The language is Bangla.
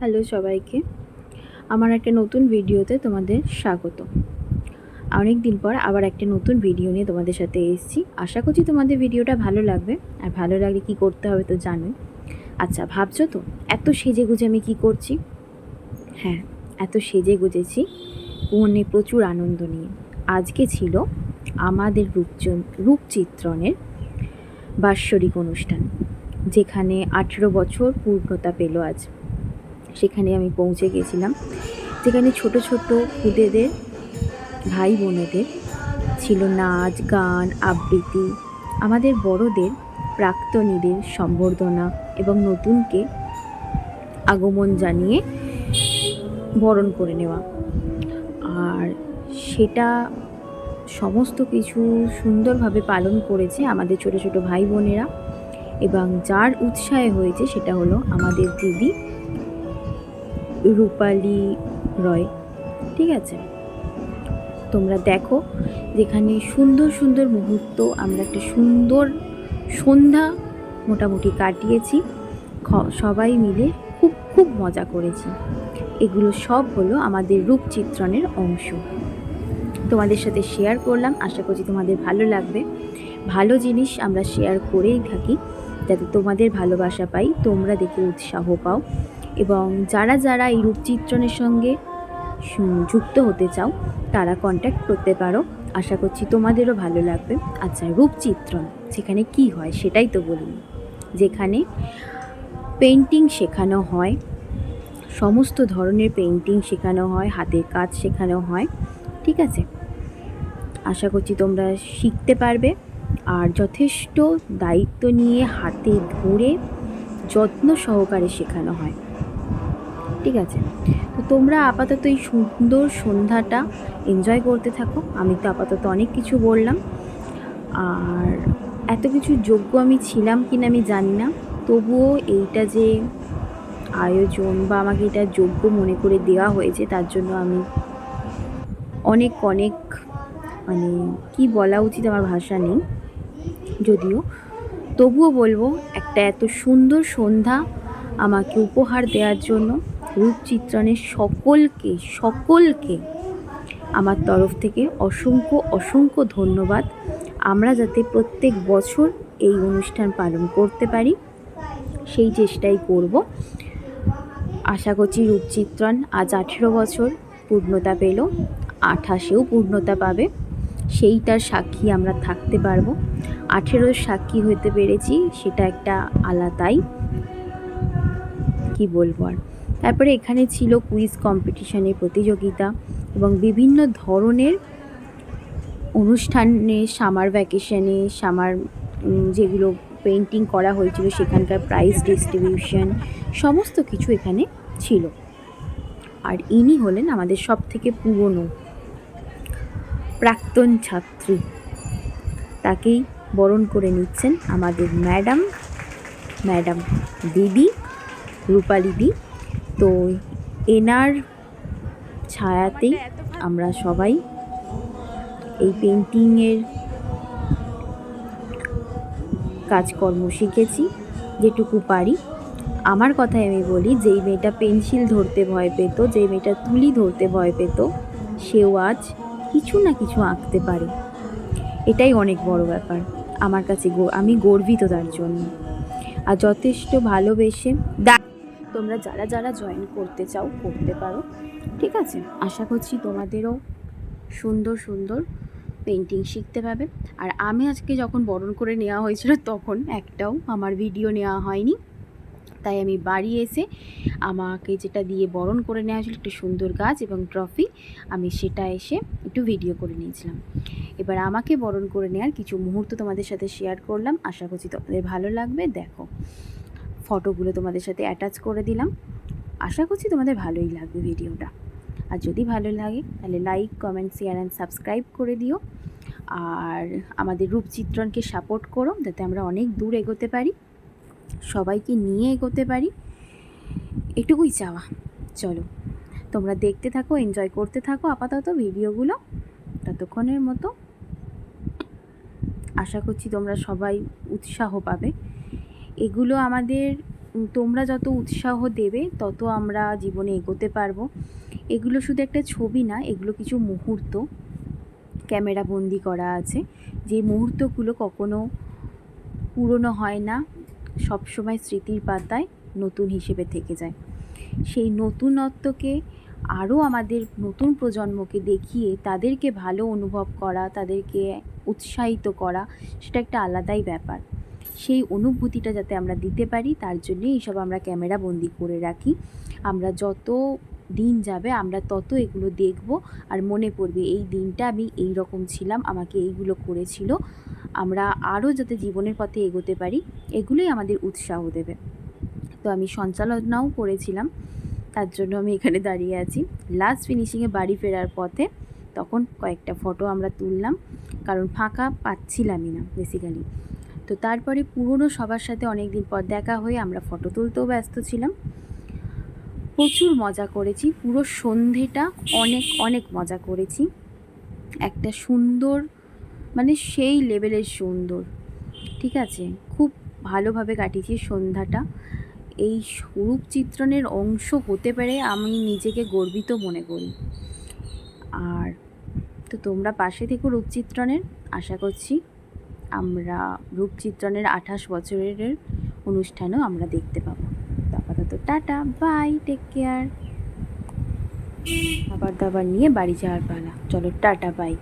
হ্যালো সবাইকে। আমার একটা নতুন ভিডিওতে তোমাদের স্বাগত। অনেক দিন পর আবার একটা নতুন ভিডিও নিয়ে তোমাদের সাথে এসেছি। আশা করছি তোমাদের ভিডিওটা ভালো লাগবে। আর ভালো লাগলে কি করতে হবে তো জানোই। আচ্ছা ভাবছ তো এত সেজে গুজে আমি কি করছি? হ্যাঁ এত সেজে গুজেছি মনে প্রচুর আনন্দ নিয়ে। আজকে ছিল আমাদের রূপচন, রূপচিত্রণের বাৎসরিক অনুষ্ঠান, যেখানে আঠেরো বছর পূর্ণতা পেল আজ। সেখানে আমি পৌঁছে গেছিলাম। যেখানে ছোট ছোট খুদেদের ভাই বোনেদের ছিল নাচ, গান, আবৃত্তি। আমাদের বড়দের প্রাক্তনীদের সম্বর্ধনা এবং নতুনকে আগমন জানিয়ে বরণ করে নেওয়া। আর সেটা সমস্ত কিছু সুন্দরভাবে পালন করেছে আমাদের ছোট ছোট ভাই বোনেরা এবং যার উৎসাহে হয়েছে সেটা হলো আমাদের দিদি রূপালি রয়, ঠিক আছে? তোমরা দেখো যেখানে সুন্দর সুন্দর মুহূর্ত, আমরা একটা সুন্দর সন্ধ্যা মোটামুটি কাটিয়েছি। সবাই মিলে খুব খুব মজা করেছি। এগুলো সব হলো আমাদের রূপচিত্রণের অংশ। তোমাদের সাথে শেয়ার করলাম, আশা করছি তোমাদের ভালো লাগবে। ভালো জিনিস আমরা শেয়ার করেই থাকি, যাতে তোমাদের ভালোবাসা পাই, তোমরা দেখে উৎসাহ পাও। এবং যারা যারা এই রূপচিত্রণের সঙ্গে যুক্ত হতে চাও, তারা কন্ট্যাক্ট করতে পারো। আশা করছি তোমাদেরও ভালো লাগবে। আচ্ছা রূপচিত্রণ, সেখানে কি হয় সেটাই তো বলুন। যেখানে পেন্টিং শেখানো হয়, সমস্ত ধরনের পেন্টিং শেখানো হয়, হাতের কাজ শেখানো হয়, ঠিক আছে? আশা করছি তোমরা শিখতে পারবে। আর যথেষ্ট দায়িত্ব নিয়ে হাতে ধরে যত্ন সহকারে শেখানো হয়। ঠিক আছে? তো তোমরা আপাতত এই সুন্দর সন্ধ্যাটা এনজয় করতে থাকো। আমি তো আপাতত অনেক কিছু বললাম। আর এত কিছু যোগ্য আমি ছিলাম কি না আমি জানি না। তবুও এইটা যে আয়োজন বা আমাকে এটা যোগ্য মনে করে দেওয়া হয়েছে, তার জন্য আমি অনেক অনেক মানে কি বলা উচিত আমার ভাষা নেই। যদিও তবুও বলব, একটা এত সুন্দর সন্ধ্যা আমাকে উপহার দেওয়ার জন্য রূপচিত্রণের সকলকে সকলকে আমার তরফ থেকে অসংখ্য অসংখ্য ধন্যবাদ। আমরা যাতে প্রত্যেক বছর এই অনুষ্ঠান পালন করতে পারি, সেই চেষ্টাই করব। আশা করছি রূপচিত্রণ আজ আঠেরো বছর পূর্ণতা পেল, আঠাশেও পূর্ণতা পাবে। সেইটার সাক্ষী আমরা থাকতে পারব। আঠেরোর সাক্ষী হতে পেরেছি, সেটা একটা আলাদাই, কি বলব আর? তারপরে এখানে ছিল কুইজ কম্পিটিশনের প্রতিযোগিতা এবং বিভিন্ন ধরনের অনুষ্ঠানে সামার ভ্যাকেশানে, সামার যেগুলো পেন্টিং করা হয়েছিল, সেখানকার প্রাইজ ডিস্ট্রিবিউশন, সমস্ত কিছু এখানে ছিল। আর ইনি হলেন আমাদের সব থেকে পুরনো প্রাক্তন ছাত্রী। তাকেই বরণ করে নিচ্ছেন আমাদের ম্যাডাম ম্যাডাম দিদি, রূপালি দি। তো এনার ছায়াতেই আমরা সবাই এই পেন্টিংয়ের কাজকর্ম শিখেছি, যেটুকু পারি। আমার কথায় আমি বলি, যেই মেয়েটা পেন্সিল ধরতে ভয় পেত, যেই মেয়েটা তুলি ধরতে ভয় পেত, সেও আজ কিছু না কিছু আঁকতে পারে। এটাই অনেক বড় ব্যাপার। আমার কাছে আমি গর্বিত তার জন্য। আর যথেষ্ট ভালোবেসে তোমরা যারা যারা জয়েন করতে চাও, করতে পারো। ঠিক আছে? আশা করছি তোমাদেরও সুন্দর সুন্দর পেন্টিং শিখতে পাবে আর আমি আজকে যখন বরণ করে নেওয়া হয়েছিল, তখন একটাও আমার ভিডিও নেওয়া হয়নি। তাই আমি বাড়ি এসে আমাকে যেটা দিয়ে বরণ করে নেওয়া হয়েছিল, একটু সুন্দর গাছ এবং ট্রফি আমি সেটা এসে একটু ভিডিও করে নিয়েছিলাম। এবার আমাকে বরণ করে নেওয়ার কিছু মুহূর্ত তোমাদের সাথে শেয়ার করলাম। আশা করছি তোমাদের ভালো লাগবে। দেখো ফটোগুলো তোমাদের সাথে অ্যাটাচ করে দিলাম। আশা করছি তোমাদের ভালোই লাগবে ভিডিওটা। আর যদি ভালো লাগে, তাহলে like comment share and subscribe করে দিও। আর আমাদের রূপচিত্রণকে সাপোর্ট করো, যাতে আমরা অনেক দূর এগোতে পারি, সবাইকে নিয়ে এগোতে পারি। এটুকুই চাওয়া। চলো, তোমরা দেখতে থাকো এনজয় করতে থাকো আপাতত ভিডিওগুলো ততক্ষণের মতো। আশা করছি তোমরা সবাই উৎসাহ পাবে। এগুলো আমাদের তোমরা যত উৎসাহ দেবে, তত আমরা জীবনে এগোতে পারব। এগুলো শুধু একটা ছবি না, এগুলো কিছু মুহূর্ত। ক্যামেরা বন্দি করা আছে। যে মুহূর্তগুলো কখনো পুরনো হয় না, সবসময় স্মৃতির পাতায় নতুন হিসেবে থেকে যায়। সেই নতুনত্বকে আরও আমাদের নতুন প্রজন্মকে দেখিয়ে তাদেরকে ভালো অনুভব করা, তাদেরকে উৎসাহিত করা, সেটা একটা আলাদাই ব্যাপার। সেই অনুভূতিটা যাতে আমরা দিতে পারি, তার জন্য এইসব আমরা ক্যামেরা বন্দি করে রাখি। আমরা যত দিন যাবে, আমরা তত এগুলো দেখব। আর মনে পড়বে, এই দিনটা আমি এই রকম ছিলাম, আমাকে এইগুলো করেছিল। আমরা আরও যাতে জীবনের পথে এগোতে পারি, এগুলোই আমাদের উৎসাহ দেবে। তো আমি সঞ্চালনাও করেছিলাম। তার জন্য আমি এখানে দাঁড়িয়ে আছি। লাস্ট ফিনিশিংয়ে বাড়ি ফেরার পথে তখন কয়েকটা ফটো আমরা তুললাম, কারণ ফাঁকা পাচ্ছিলামই না বেসিক্যালি তো তারপরে পুরনো সবার সাথে অনেক দিন পর দেখা হয়ে আমরা ফটো তুলতেও ব্যস্ত ছিলাম। প্রচুর মজা করেছি, পুরো সন্ধেটা অনেক অনেক মজা করেছি। একটা সুন্দর মানে সেই লেভেলের সুন্দর, ঠিক আছে? খুব ভালোভাবে কাটিয়েছি সন্ধ্যাটা। এই রূপ চিত্রণের অংশ হতে পেরে আমি নিজেকে গর্বিত মনে করি। আর তো তোমরা পাশে থেকো রূপচিত্রণের, আশা করছি আমরা রূপচিত্রণের আঠাশ বছরের অনুষ্ঠানও আমরা দেখতে পাবো। আপাতত টাটা, বাই টেক কেয়ার খাবার দাবার নিয়ে বাড়ি যাওয়ার পালা। চলো, টাটা, বাই।